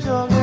Jesus.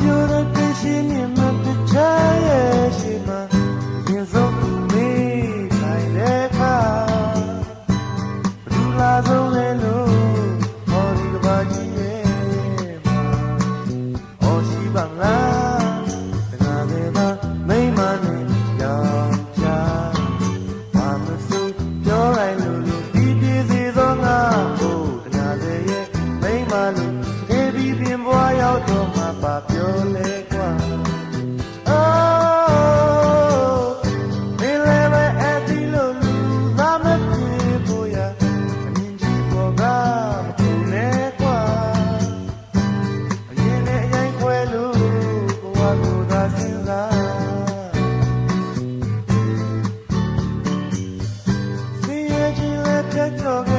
ပြောတဲ့တရှိမြင်မှတခြားရဲ့ရှိမှမြင်ဆုံး ပြောလေကွာ Oh ဒီလည်းပဲအဲ့ဒီလိုလူသားမတွေ့ဖို့ရအမြင်ကြီးပေါ်ကပြုလေကွာအရင်နဲ့အရင်ခွဲလို့ဘဝကိုသာစဉ်းစားဆင်းရဲခြင်းလည်းတက်တော့